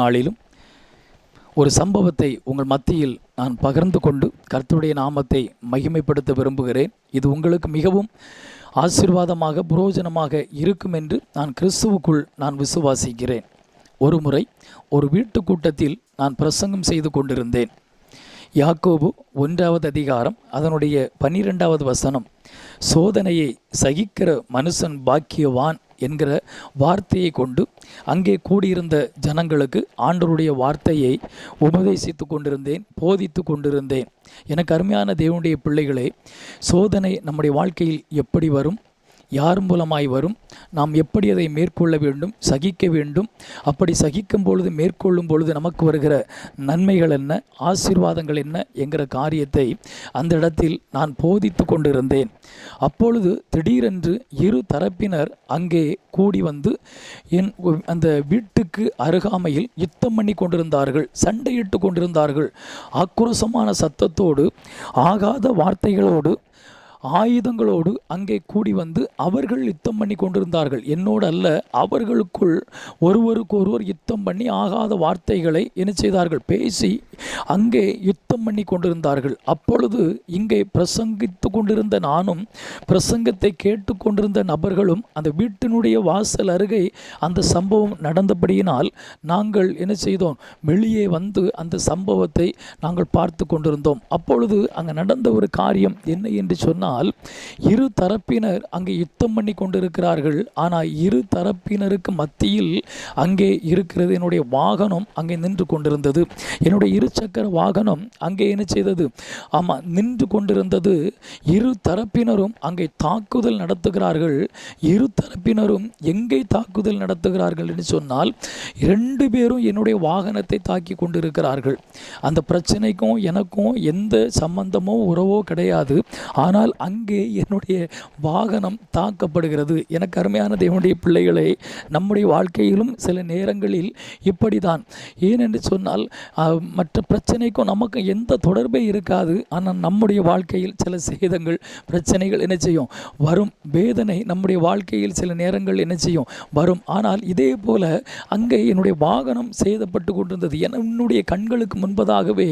நாளிலும் ஒரு சம்பவத்தை உங்கள் மத்தியில் நான் பகிர்ந்து கொண்டு கர்த்தருடைய நாமத்தை மகிமைப்படுத்த விரும்புகிறேன். இது உங்களுக்கு மிகவும் ஆசீர்வாதமாக புரோஜனமாக இருக்கும் என்று நான் கிறிஸ்துவுக்குள் நான் விசுவாசிக்கிறேன். ஒரு முறை ஒரு வீட்டு கூட்டத்தில் நான் பிரசங்கம் செய்து கொண்டிருந்தேன். யாக்கோபு ஒன்றாவது அதிகாரம் அதனுடைய பன்னிரெண்டாவது வசனம் சோதனையை சகிக்கிற மனுஷன் பாக்கியவான் என்கிற வார்த்தையை கொண்டு அங்கே கூடியிருந்த ஜனங்களுக்கு ஆண்டருடைய வார்த்தையை உபதேசித்து கொண்டிருந்தேன் போதித்து கொண்டிருந்தேன். எனக்கு அருமையான தேவனுடைய பிள்ளைகளே சோதனை நம்முடைய வாழ்க்கையில் எப்படி வரும்? யார் மூலமாய் வரும். நாம் எப்படி அதை மேற்கொள்ள வேண்டும் சகிக்க வேண்டும்? அப்படி சகிக்கும் பொழுது மேற்கொள்ளும் பொழுது நமக்கு வருகிற நன்மைகள் என்ன? ஆசீர்வாதங்கள் என்ன? என்கிற காரியத்தை அந்த இடத்தில் நான் போதித்து கொண்டிருந்தேன். அப்பொழுது திடீரென்று இரு தரப்பினர் அங்கே கூடி வந்து என் அந்த வீட்டுக்கு அருகாமையில் யுத்தம் பண்ணி கொண்டிருந்தார்கள். சண்டையிட்டு கொண்டிருந்தார்கள். ஆக்ரோஷமான சத்தத்தோடு ஆகாத வார்த்தைகளோடு ஆயுதங்களோடு அங்கே கூடி வந்து அவர்கள் யுத்தம் பண்ணி கொண்டிருந்தார்கள். என்னோடு அல்ல அவர்களுக்குள் ஒருவருக்கொருவர் யுத்தம் பண்ணி ஆகாத வார்த்தைகளை என்ன செய்தார்கள்? பேசி அங்கே யுத்தம் பண்ணி கொண்டிருந்தார்கள். அப்பொழுது இங்கே பிரசங்கித்து கொண்டிருந்த நானும் பிரசங்கத்தை கேட்டுக்கொண்டிருந்த நபர்களும் அந்த வீட்டினுடைய வாசல் அருகே அந்த சம்பவம் நடந்தபடியினால் நாங்கள் என்ன செய்தோம்? வெளியே வந்து அந்த சம்பவத்தை நாங்கள் பார்த்து கொண்டிருந்தோம். அப்பொழுது அங்கே நடந்த ஒரு காரியம் என்ன என்று சொன்னால் ஆனால் இரு தரப்பினர் அங்கே யுத்தம் பண்ணி கொண்டிருக்கிறார்கள். ஆனால் இரு தரப்பினருக்கு மத்தியில் அங்கே இருக்கிறது என்னுடைய வாகனம் அங்கே நின்று கொண்டிருந்தது. என்னுடைய இரு சக்கர வாகனம் அங்கே என்ன செய்தது? ஆமாம் நின்று கொண்டிருந்தது. இரு தரப்பினரும் அங்கே தாக்குதல் நடத்துகிறார்கள். இரு தரப்பினரும் எங்கே தாக்குதல் நடத்துகிறார்கள் என்று சொன்னால் ரெண்டு பேரும் என்னுடைய வாகனத்தை தாக்கி கொண்டிருக்கிறார்கள். அந்த பிரச்சனைக்கும் எனக்கும் எந்த சம்பந்தமோ உறவோ கிடையாது. ஆனால் அங்கே என்னுடைய வாகனம் தாக்கப்படுகிறது. எனக்கு அருமையான தேவனுடைய பிள்ளைகளை நம்முடைய வாழ்க்கையிலும் சில நேரங்களில் இப்படி தான் ஏனென்று சொன்னால் மற்ற பிரச்சனைக்கும் நமக்கு எந்த தொடர்பே இருக்காது. ஆனால் நம்முடைய வாழ்க்கையில் சில சேதங்கள் பிரச்சனைகள் என்ன செய்யும்? வரும். வேதனை நம்முடைய வாழ்க்கையில் சில நேரங்கள் என்ன செய்யும்? வரும். ஆனால் இதே போல அங்கே என்னுடைய வாகனம் சேதப்பட்டு கொண்டிருந்தது. என்னுடைய கண்களுக்கு முன்பதாகவே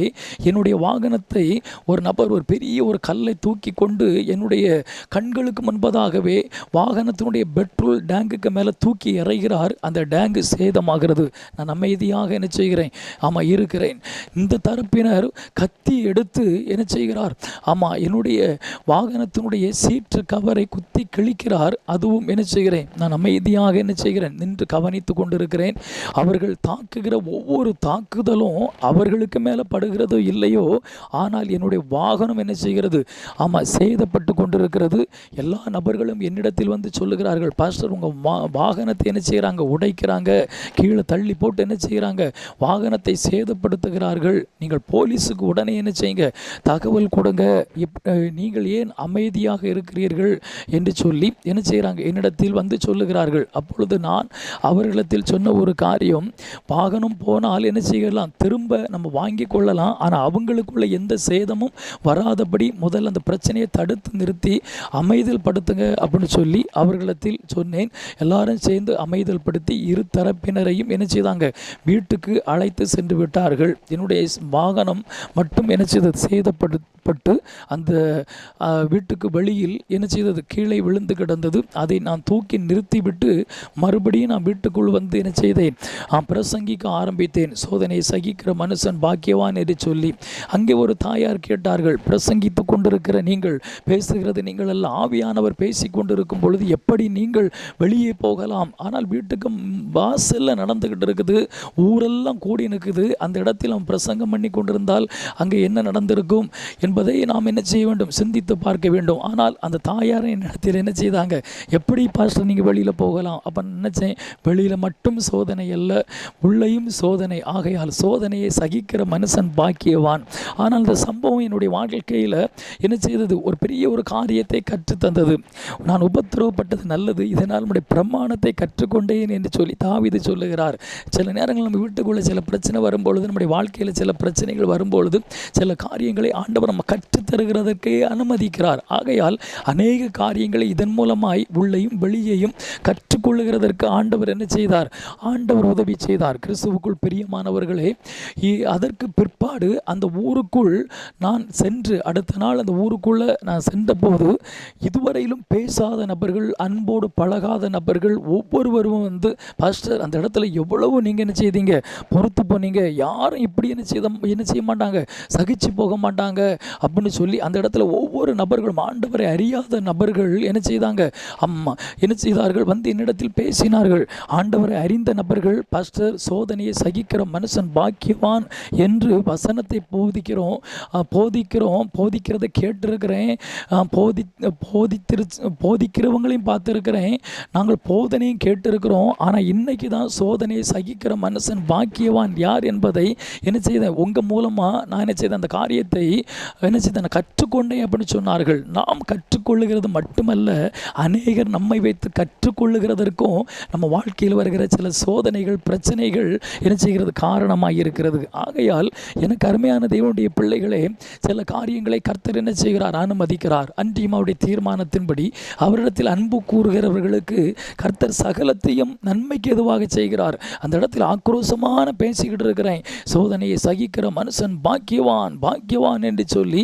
என்னுடைய வாகனத்தை ஒரு நபர் ஒரு பெரிய ஒரு கல்லை தூக்கி கொண்டு என்னுடைய கண்களுக்கு முன்பதாகவே வாகனத்தினுடைய பெட்ரோல் டேங்குக்கு மேலே தூக்கி இறைகிறார் அந்த டேங்கு சேதமாகிறது. நான் அமைதியாக என்ன செய்கிறேன்? ஆமாம் இருக்கிறேன். இந்த தரப்பினர் கத்தி எடுத்து என்ன செய்கிறார்? ஆமாம் என்னுடைய வாகனத்தினுடைய சீற்று கவரை குத்தி கிழிக்கிறார். அதுவும் என்ன செய்கிறேன்? நான் அமைதியாக என்ன செய்கிறேன்? நின்று கவனித்து கொண்டிருக்கிறேன். அவர்கள் தாக்குகிற ஒவ்வொரு தாக்குதலும் அவர்களுக்கு மேலே படுகிறதோ இல்லையோ ஆனால் என்னுடைய வாகனம் என்ன செய்கிறது? ஆமாம் எழுதப்பட்டு கொண்டிருக்கிறது. எல்லா நபர்களும் என்னிடத்தில் வந்து சொல்லுகிறார்கள் பாஸ்டர் உங்கள் வா வாகனத்தை என்ன செய்கிறாங்க உடைக்கிறாங்க கீழே தள்ளி போட்டு என்ன செய்கிறாங்க வாகனத்தை சேதப்படுத்துகிறார்கள். நீங்கள் போலீஸுக்கு உடனே என்ன செய்யுங்க? தகவல் கொடுங்க. நீங்கள் ஏன் அமைதியாக இருக்கிறீர்கள்? என்று சொல்லி என்ன செய்கிறாங்க என்னிடத்தில் வந்து சொல்லுகிறார்கள். அப்பொழுது நான் அவர்களிடத்தில் சொன்ன ஒரு காரியம் வாகனம் போனால் என்ன செய்யலாம்? திரும்ப நம்ம வாங்கி கொள்ளலாம். ஆனால் அவங்களுக்குள்ள எந்த சேதமும் வராதபடி முதல்ல அந்த பிரச்சனையை தடுத்து நிறுத்தி அமைதல் படுத்துங்க அப்படின்னு சொல்லி அவர்களிடத்தில் சொன்னேன். எல்லாரும் சேர்ந்து அமைதல் படுத்தி இரு தரப்பினரையும் என்ன செய்தாங்க? வீட்டுக்கு அழைத்து சென்று விட்டார்கள். என்னுடைய வாகனம் மட்டும் என்ன செய்தது? பட்டு அந்த வீட்டுக்கு வெளியில் என்ன செய்தது? கீழே விழுந்து கிடந்தது. அதை நான் தூக்கி நிறுத்திவிட்டு மறுபடியும் நான் வீட்டுக்குள் வந்து என்ன செய்தேன்? பிரசங்கிக்க ஆரம்பித்தேன். சோதனையை சகிக்கிற மனுஷன் பாக்கியவான் என்று சொல்லி அங்கே ஒரு தாயார் கேட்டார்கள். பிரசங்கித்து கொண்டிருக்கிற நீங்கள் பேசுகிறது. நீங்கள் எல்லாம் ஆவியானவர் பேசி கொண்டிருக்கும் பொழுது எப்படி நீங்கள் வெளியே போகலாம்? ஆனால் வீட்டுக்கு வாசலில் நடந்துக்கிட்டு இருக்குது. ஊரெல்லாம் கூடி நிற்குது. அந்த இடத்தில் அவன் பிரசங்கம் பண்ணி கொண்டிருந்தால் அங்கே என்ன நடந்திருக்கும் என்பதை நாம் என்ன செய்ய வேண்டும்? சிந்தித்து பார்க்க வேண்டும். ஆனால் அந்த தாயார் என்னிடத்தில் என்ன செய்தாங்க? எப்படி பாஸ்டர் நீங்கள் வெளியில் போகலாம்? அப்போ நினச்சேன் வெளியில் மட்டும் சோதனை அல்ல உள்ளேயும் சோதனை. ஆகையால் சோதனையை சகிக்கிற மனுஷன் பாக்கியவான். ஆனால் அந்த சம்பவம் என்னுடைய வாழ்க்கையில் என்ன செய்தது? ஒரு பெரிய பெரிய ஒரு காரியத்தை கற்றுத்தந்தது. நான் உபத்திரவப்பட்டது நல்லது. இதனால் நம்முடைய பிரமாணத்தை கற்றுக்கொண்டேன் என்று சொல்லி தாவிது சொல்லுகிறார். சில நேரங்கள் நம்ம வீட்டுக்குள்ளே சில பிரச்சனை வரும்பொழுது நம்முடைய வாழ்க்கையில் சில பிரச்சனைகள் வரும்பொழுது சில காரியங்களை ஆண்டவர் நம்ம கற்றுத்தருகிறதற்கே அனுமதிக்கிறார். ஆகையால் அநேக காரியங்களை இதன் மூலமாய் உள்ளேயும் வெளியேயும் கற்றுக்கொள்ளுகிறதற்கு ஆண்டவர் என்ன செய்தார்? ஆண்டவர் உதவி செய்தார். கிறிஸ்துவுக்குள் பிரியமானவர்களே அதற்கு பிற்பாடு அந்த ஊருக்குள் நான் சென்று அடுத்த நாள் அந்த ஊருக்குள்ளே நான் சென்றபோது இதுவரையிலும் பேசாத நபர்கள் அன்போடு பழகாத நபர்கள் ஒவ்வொருவரும் வந்து பாஸ்டர் அந்த இடத்துல எவ்வளவு நீங்கள் என்ன செய்தீங்க? பொறுத்து போனீங்க. யாரும் இப்படி என்ன செய்த என்ன செய்ய மாட்டாங்க. சகிச்சு போக மாட்டாங்க. அப்படின்னு சொல்லி அந்த இடத்துல ஒவ்வொரு நபர்களும் ஆண்டவரை அறியாத நபர்கள் என்ன செய்தாங்க? அம்மா என்ன செய்தார்கள்? வந்து என்னிடத்தில் பேசினார்கள். ஆண்டவரை அறிந்த நபர்கள் பாஸ்டர் சோதனையை சகிக்கிற மனுஷன் பாக்கியவான் என்று வசனத்தை போதிக்கிறோம். போதிக்கிறோம். போதிக்கிறதை கேட்டிருக்கிறேன். போதி போதித்திரு போதிக்கிறவங்களையும் பார்த்துருக்கிறேன். நாங்கள் போதனையும் கேட்டிருக்கிறோம். ஆனால் இன்றைக்கி தான் சோதனையை சகிக்கிற மனுஷன் பாக்கியவான் யார் என்பதை என்ன செய்தேன்? உங்கள் மூலமாக நான் என்ன செய்தேன்? அந்த காரியத்தை என்ன செய்தேன்? நான் கற்றுக்கொண்டேன் அப்படின்னு சொன்னார்கள். நாம் கற்றுக்கொள்ளுகிறது மட்டுமல்ல அநேகர் நம்மை வைத்து கற்றுக்கொள்ளுகிறதற்கும் நம்ம வாழ்க்கையில் வருகிற சில சோதனைகள் பிரச்சனைகள் என்ன செய்கிறது? காரணமாக இருக்கிறது. ஆகையால் எனக்கு அருமையான தேவனுடைய பிள்ளைகளே சில காரியங்களை கர்த்தர் என்ன செய்கிறார்? அனுமதி இருக்கிறார் அன்றியும் அவருடைய தீர்மானத்தின்படி அவரிடத்தில் அன்பு கூறுகிறவர்களுக்கு கர்த்தர் சகலத்தையும் நன்மைக்கு எதுவாக செய்கிறார். அந்த இடத்தில் ஆக்ரோஷமான பேசிக்கிட்டு இருக்கிறேன். சோதனையை சகிக்கிற மனுஷன் பாக்கியவான் பாக்கியவான் என்று சொல்லி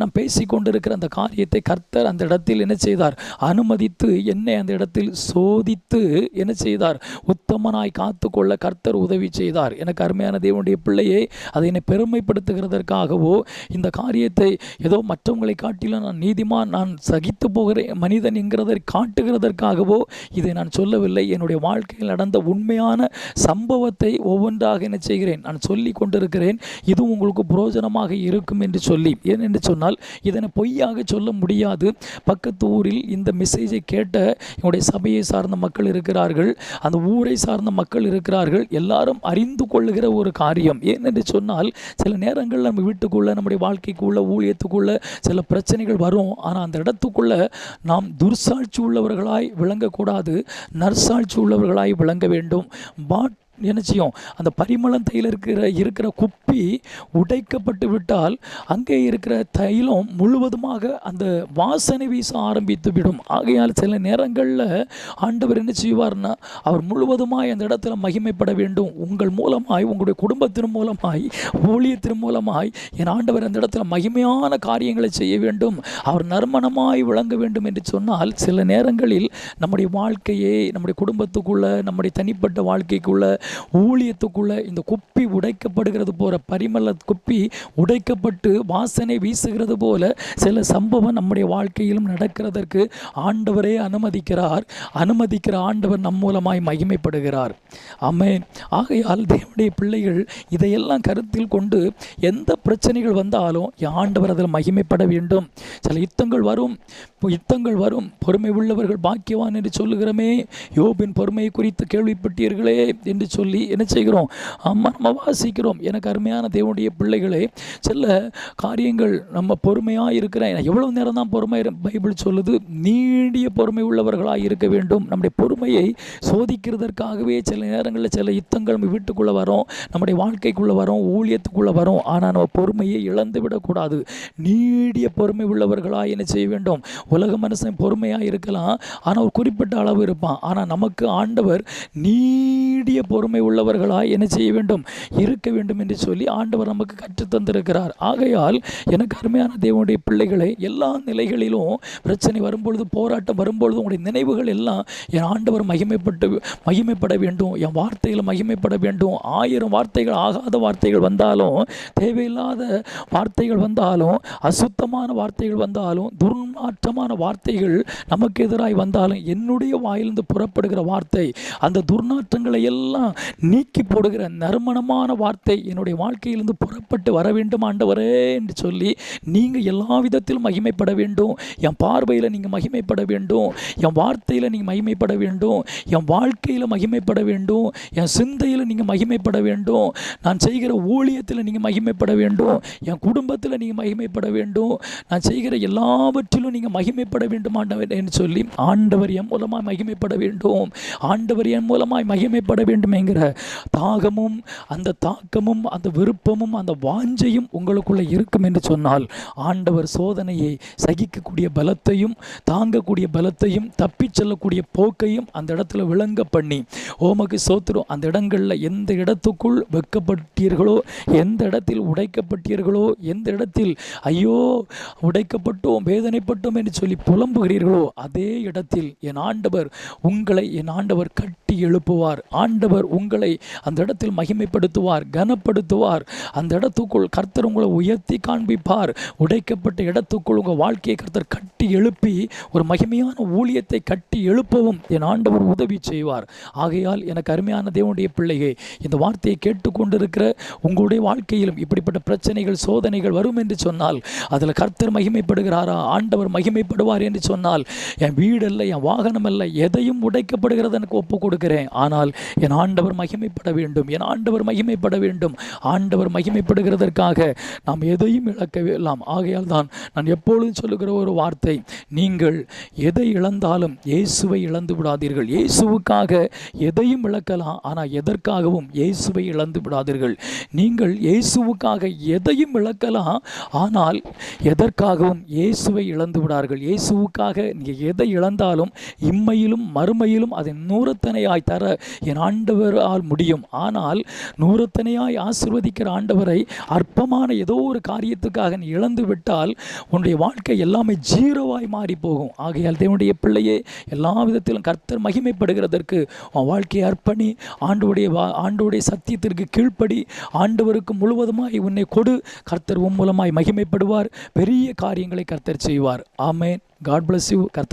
நான் பேசி கொண்டிருக்கிற அந்த காரியத்தை கர்த்தர் அந்த இடத்தில் என்ன செய்தார்? அனுமதித்து என்னை அந்த இடத்தில் சோதித்து என்ன செய்தார்? உத்தமனாய் காத்துக்கொள்ள கர்த்தர் உதவி செய்தார். எனக்கு அருமையான தேவனுடைய பிள்ளையே அதை என்னை பெருமைப்படுத்துகிறதற்காகவோ இந்த காரியத்தை ஏதோ மற்றவங்களை காட்டிலும் நான் நீதிமான் நான் சகித்து போகிறேன் மனிதன் என்கிறதை காட்டுகிறதற்காகவோ இதை நான் சொல்லவில்லை. என்னுடைய வாழ்க்கையில் நடந்த உண்மையான சம்பவத்தை ஒவ்வொன்றாக என்ன செய்கிறேன். நான் சொல்லி கொண்டிருக்கிறேன் இது உங்களுக்கு புரோஜனமாக இருக்கும் என்று சொல்லி. ஏன் என்று சொன்னால் இதனை பொய்யாக சொல்ல முடியாது. பக்கத்து ஊரில் இந்த மெசேஜை கேட்ட என்னுடைய சபையை சார்ந்த மக்கள் இருக்கிறார்கள். அந்த ஊரை சார்ந்த மக்கள் இருக்கிறார்கள். எல்லாரும் அறிந்து கொள்ளுகிற ஒரு காரியம். ஏன் என்று சொன்னால் சில நேரங்கள் நம்ம வீட்டுக்குள்ளே நம்முடைய வாழ்க்கைக்குள்ள ஊழியத்துக்குள்ள சில பிரச்சனை பிரச்சனைகள் வரும். ஆனால் அந்த இடத்துக்குள்ள நாம் துர்சாட்சி உள்ளவர்களாய் விளங்கக்கூடாது. நற்சாட்சி உள்ளவர்களாய் விளங்க வேண்டும். பாட் என்ன செய்யும்? அந்த பரிமளம் தையில் இருக்கிற இருக்கிற குப்பி உடைக்கப்பட்டு விட்டால் அங்கே இருக்கிற தைலம் முழுவதுமாக அந்த வாசனை வீச ஆரம்பித்து விடும். ஆகையால் சில நேரங்களில் ஆண்டவர் என்ன செய்வார்னா அவர் முழுவதுமாய் அந்த இடத்துல மகிமைப்பட வேண்டும். உங்கள் மூலமாய் உங்களுடைய குடும்பத்தின் மூலமாய் ஊழியத்தின் மூலமாய் என் ஆண்டவர் அந்த இடத்துல மகிமையான காரியங்களை செய்ய வேண்டும். அவர் நறுமணமாய் விளங்க வேண்டும் என்று சொன்னால் சில நேரங்களில் நம்முடைய வாழ்க்கையை நம்முடைய குடும்பத்துக்குள்ள நம்முடைய தனிப்பட்ட வாழ்க்கைக்குள்ள ஊழியத்துக்குள்ள இந்த குப்பி உடைக்கப்படுகிறது போல பரிமள குப்பி உடைக்கப்பட்டு வாசனை வீசுகிறது போல சில சம்பவம் நம்முடைய வாழ்க்கையிலும் நடக்கிறதற்கு ஆண்டவரே அனுமதிக்கிறார். அனுமதிக்கிற ஆண்டவர் நம் மூலமாய் மகிமைப்படுகிறார். அம்மே ஆகையால் தேவனுடைய பிள்ளைகள் இதையெல்லாம் கருத்தில் கொண்டு எந்த பிரச்சனைகள் வந்தாலும் ஆண்டவர் அதில் மகிமைப்பட வேண்டும். சில யுத்தங்கள் வரும். யுத்தங்கள் வரும். பொறுமை உள்ளவர்கள் பாக்கியவான் என்று சொல்லுகிறோமே. யோபின் பொறுமையை குறித்து கேள்விப்பட்டீர்களே என்று சொல்லி என்ன செய்கிறோம்? ஆமாம் நம்ம வாசிக்கிறோம். எனக்கு அருமையான தேவனுடைய பிள்ளைகளே சில காரியங்கள் நம்ம பொறுமையாக இருக்கிறேன் எவ்வளவு நேரம் தான் பொறுமை பைபிள் சொல்லுது நீடிய பொறுமை உள்ளவர்களாக இருக்க வேண்டும். நம்முடைய பொறுமையை சோதிக்கிறதற்காகவே சில நேரங்களில் சில யுத்தங்கள் நம்ம வீட்டுக்குள்ளே வரோம் நம்முடைய வாழ்க்கைக்குள்ளே வரோம் ஊழியத்துக்குள்ளே வரோம். ஆனால் நம்ம பொறுமையை இழந்து விடக்கூடாது. நீடிய பொறுமை உள்ளவர்களாக என்ன செய்ய வேண்டும்? உலக மனுஷன் பொறுமையாக இருக்கலாம் ஆனால் ஒரு குறிப்பிட்ட அளவு இருப்பான். ஆனால் நமக்கு ஆண்டவர் நீடிய பொறுமை உள்ளவர்களாய் என்ன செய்ய வேண்டும்? இருக்க வேண்டும் என்று சொல்லி ஆண்டவர் நமக்கு கற்றுத் தந்திருக்கிறார். ஆகையால் எனக்கு அருமையான தேவனுடைய பிள்ளைகளை எல்லா நிலைகளிலும் பிரச்சனை வரும்பொழுது போராட்டம் வரும்பொழுது உங்களுடைய நினைவுகள் எல்லாம் என் ஆண்டவர் மகிமைப்பட்டு மகிமைப்பட வேண்டும். என் வார்த்தைகள் மகிமைப்பட வேண்டும். ஆயிரம் வார்த்தைகள் ஆகாத வார்த்தைகள் வந்தாலும் தேவையில்லாத வார்த்தைகள் வந்தாலும் அசுத்தமான வார்த்தைகள் வந்தாலும் துர்நாற்றமான வார்த்தைகள் நமக்கு எதிராக வந்தாலும் என்னுடைய வாயிலிருந்து புறப்படுகிற வார்த்தை அந்த துர்நாற்றங்களை எல்லாம் நீக்கி போடுகிற நறுமணமான வார்த்தை என்னுடைய வாழ்க்கையிலிருந்து புறப்பட்டு வர வேண்டும் ஆண்டவரே என்று சொல்லி நீங்கள் எல்லா விதத்திலும் மகிமைப்பட வேண்டும். என் பார்வையில் நீங்கள் மகிமைப்பட வேண்டும். என் வார்த்தையில் நீங்கள் மகிமைப்பட வேண்டும். என் வாழ்க்கையில் மகிமைப்பட வேண்டும். என் சிந்தையில் நீங்கள் மகிமைப்பட வேண்டும். நான் செய்கிற ஊழியத்தில் நீங்கள் மகிமைப்பட வேண்டும். என் குடும்பத்தில் நீங்கள் மகிமைப்பட வேண்டும். நான் செய்கிற எல்லாவற்றிலும் நீங்கள் மகிமைப்பட வேண்டும் ஆண்டவர் என்று சொல்லி ஆண்டவர் என் மூலமாக மகிமைப்பட வேண்டும். ஆண்டவர் என் மூலமாய் மகிமைப்பட வேண்டும் அப்படிங்கிற தாகமும் அந்த தாக்கமும் அந்த விருப்பமும் அந்த வாஞ்சையும் உங்களுக்குள்ளே இருக்கும் என்று சொன்னால் ஆண்டவர் சோதனையை சகிக்கக்கூடிய பலத்தையும் தாங்கக்கூடிய பலத்தையும் தப்பிச் செல்லக்கூடிய போக்கையும் அந்த இடத்துல விளங்க பண்ணி ஓமக்கு சோத்திரம் அந்த இடங்களில் எந்த இடத்துக்குள் வெக்கப்பட்டீர்களோ எந்த இடத்தில் உடைக்கப்பட்டீர்களோ எந்த இடத்தில் ஐயோ உடைக்கப்பட்டோம் வேதனைப்பட்டோம் என்று சொல்லி புலம்புகிறீர்களோ அதே இடத்தில் என் ஆண்டவர் உங்களை என் ஆண்டவர் கட்டி எழுப்புவார். ஆண்டவர் உங்களை அந்த இடத்தில் மகிமைப்படுத்துவார் கனப்படுத்துவார். அந்த இடத்துக்குள் கர்த்தர் உங்களை உயர்த்தி காண்பிப்பார். உடைக்கப்பட்ட இடத்துக்குள் உங்கள் வாழ்க்கையை கர்த்தர் கட்டி எழுப்பி ஒரு மகிமையான ஊழியத்தை கட்டி எழுப்பவும் என் ஆண்டவர் உதவி செய்வார். ஆகையால் எனக்கு அருமையான தேவனுடைய பிள்ளையே இந்த வார்த்தையை கேட்டுக்கொண்டிருக்கிற உங்களுடைய வாழ்க்கையிலும் இப்படிப்பட்ட பிரச்சனைகள் சோதனைகள் வரும் என்று சொன்னால் அதில் கர்த்தர் மகிமைப்படுகிறாரா? ஆண்டவர் மகிமைப்படுவார் என்று சொன்னால் என் வீடு என் வாகனம் அல்ல எதையும் உடைக்கப்படுகிறது எனக்கு ஒப்பு கொடுக்கிறேன் ஆனால் என் ஆண்டவர் ஆண்டவர் மகிமைப்பட வேண்டும். என் ஆண்டவர் மகிமைப்பட வேண்டும். ஆண்டவர் மகிமைப்படுகிறதற்காக நாம் எதையும் இழக்க வேண்டாம் ஆகையால் தான் நான் எப்பொழுதும் சொல்லுகிற ஒரு வார்த்தை நீங்கள் எதை இழந்தாலும் இயேசுவை இழந்து விடாதீர்கள். இயேசுவுக்காக எதையும் இழக்கலாம் ஆனால் எதற்காகவும் இயேசுவை இழந்து விடாதீர்கள். நீங்கள் இயேசுவுக்காக எதையும் இழக்கலாம் ஆனால் எதற்காகவும் இயேசுவை இழந்து விடார்கள். இயேசுவுக்காக நீங்கள் எதை இழந்தாலும் இம்மையிலும் மறுமையிலும் அதை நூறத்தனையாய் தர என் ஆண்டவரால் முடியும். ஆனால் நூறுத்தனையாய் ஆசிர்வதிக்கிற ஆண்டவரை அற்பமான ஏதோ ஒரு காரியத்துக்காக நீ இழந்து விட்டால் உன்னுடைய வாழ்க்கை எல்லாமே ஜீரோவாய் மாறி போகும் ஆகையால் தேவனுடைய பிள்ளையே எல்லா விதத்திலும் கர்த்தர் மகிமைப்படுகிறதற்கு உன் வாழ்க்கையை அர்ப்பணி ஆண்டவுடைய வா சத்தியத்திற்கு கீழ்ப்படி ஆண்டவருக்கு முழுவதுமாய் உன்னை கொடு. கர்த்தர் உன் மூலமாய் மகிமைப்படுவார். பெரிய காரியங்களை கர்த்தர் செய்வார். ஆமேன். காட் பிளஸ் யூ கர்த்தர்